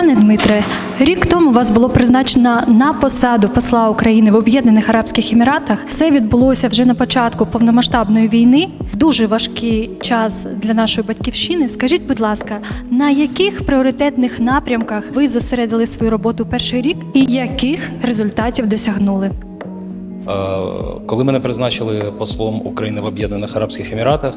Пане Дмитре, рік тому вас було призначено на посаду посла України в Об'єднаних Арабських Еміратах. Це відбулося вже на початку повномасштабної війни в дуже важкий час для нашої батьківщини. Скажіть, будь ласка, на яких пріоритетних напрямках ви зосередили свою роботу перший рік і яких результатів досягнули? Е, Коли мене призначили послом України в Об'єднаних Арабських Еміратах,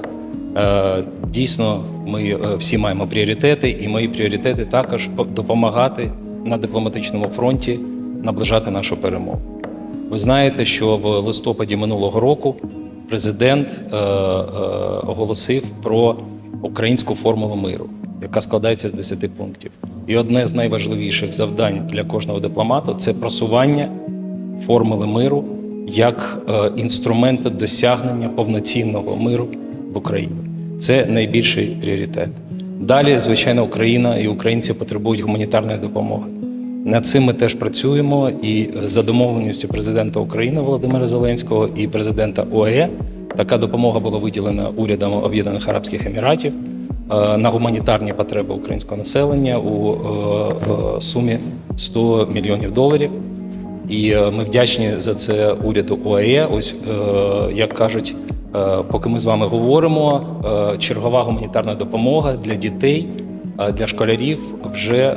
дійсно ми е, всі маємо пріоритети, і мої пріоритети також допомагати на дипломатичному фронті наближати нашу перемогу. Ви знаєте, що в листопаді минулого року президент е, е, оголосив про українську формулу миру, яка складається з 10 пунктів. І одне з найважливіших завдань для кожного дипломата це просування формули миру як е, інструменту досягнення повноцінного миру в Україні. Це найбільший пріоритет. Далі, звичайно, Україна і українці потребують гуманітарної допомоги. Над цим ми теж працюємо. І за домовленістю президента України Володимира Зеленського і президента ОЕ така допомога була виділена урядом Об'єднаних Арабських Еміратів е, на гуманітарні потреби українського населення у е, сумі 100 мільйонів доларів. І е, ми вдячні за це уряду ОАЕ. Ось як кажуть, поки ми з вами говоримо, е, чергова гуманітарна допомога для дітей, е, для школярів вже е,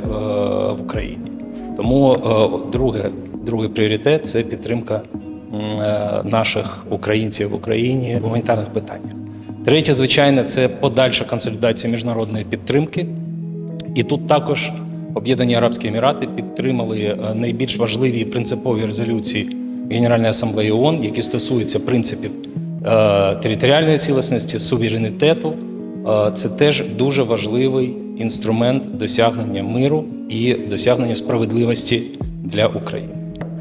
в Україні. Тому е, друге, другий пріоритет це підтримка е, наших українців в Україні в гуманітарних питаннях. Третє, звичайно, це подальша консолідація міжнародної підтримки. І тут також Об'єднані Арабські Емірати підтримали е, найбільш важливі і принципові резолюції Генеральної асамблеї ООН, які стосуються принципів е, територіальної цілісності, суверенітету. Е, Це теж дуже важливий інструмент досягнення миру і досягнення справедливості для України.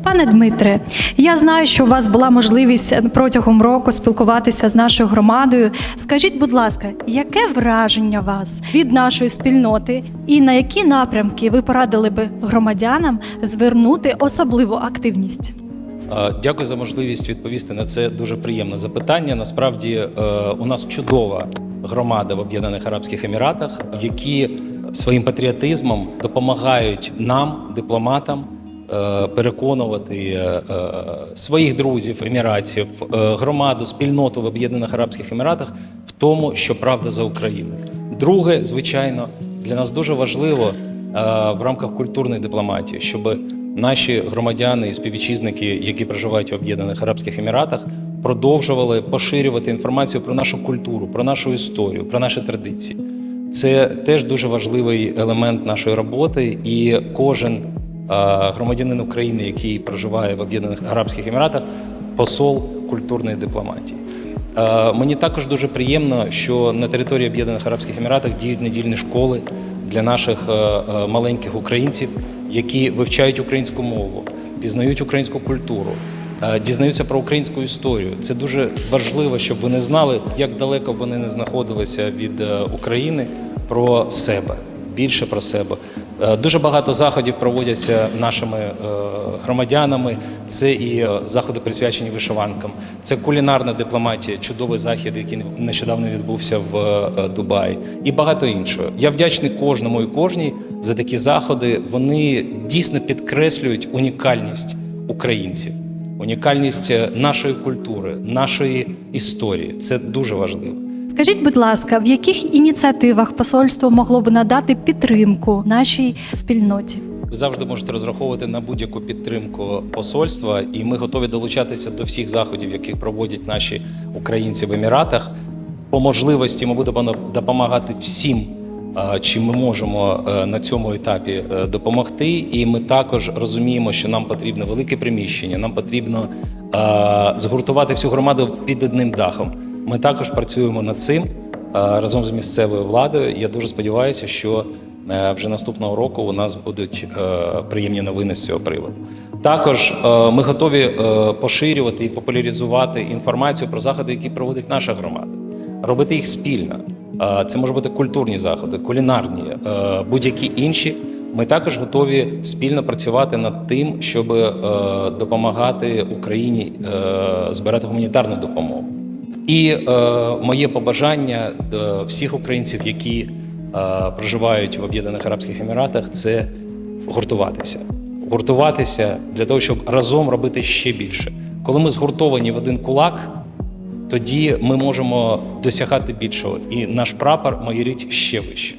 Пане Дмитре, я знаю, що у вас була можливість протягом року спілкуватися з нашою громадою. Скажіть, будь ласка, яке враження вас від нашої спільноти і на які напрямки ви порадили би громадянам звернути особливу активність? Е, Дякую за можливість відповісти на це дуже приємне запитання. Насправді е, у нас чудова громада в Об'єднаних Арабських Еміратах, які своїм патріотизмом допомагають нам, дипломатам, е, переконувати своїх друзів, еміратів, громаду, спільноту в Об'єднаних Арабських Еміратах в тому, що правда за Україною. Друге, звичайно, для нас дуже важливо в рамках культурної дипломатії, щоб наші громадяни і співвітчизники, які проживають в Об'єднаних Арабських Еміратах, продовжували поширювати інформацію про нашу культуру, про нашу історію, про наші традиції. Це теж дуже важливий елемент нашої роботи, і кожен громадянин України, який проживає в Об'єднаних Арабських Еміратах, посол культурної дипломатії. Мені також дуже приємно, що на території Об'єднаних Арабських Еміратах діють недільні школи для наших маленьких українців, які вивчають українську мову, пізнають українську культуру, е, дізнаються про українську історію. Це дуже важливо, щоб вони знали, як далеко вони не знаходилися від е, України про себе, більше про себе. Е, Дуже багато заходів проводяться нашими громадянами. Це і заходи присвячені вишиванкам, це кулінарна дипломатія, чудовий захід, який нещодавно відбувся в Дубаї, і багато іншого. Я вдячний кожному і кожній за такі заходи. Вони дійсно підкреслюють унікальність українців, унікальність е, нашої культури, нашої історії. Це дуже важливо. Скажіть, будь ласка, в яких ініціативах посольство могло б надати підтримку нашій спільноті? Ви завжди можете розраховувати на будь-яку підтримку посольства, і ми готові долучатися до всіх заходів, які проводять наші українці в Еміратах. По можливості ми будемо допомагати всім, чим ми можемо е, на цьому етапі е, допомогти. І ми також розуміємо, що нам потрібно велике приміщення, нам потрібно е, згуртувати всю громаду під одним дахом. Ми також працюємо над цим разом з місцевою владою. Я дуже сподіваюся, що вже наступного року у нас будуть приємні новини з цього приводу. Також ми готові поширювати і популяризувати інформацію про заходи, які проводить наша громада, робити їх спільно. Е, Це можуть бути культурні заходи, кулінарні, е, будь-які інші. Ми також готові спільно працювати над тим, щоб е, допомагати Україні збирати гуманітарну допомогу. І моє побажання до всіх українців, які проживають в Об'єднаних Арабських Еміратах, це гуртуватися. Гуртуватися для того, щоб разом робити ще більше. Коли ми згуртовані в один кулак, тоді ми можемо досягати більшого, і наш прапор майорить ще вище.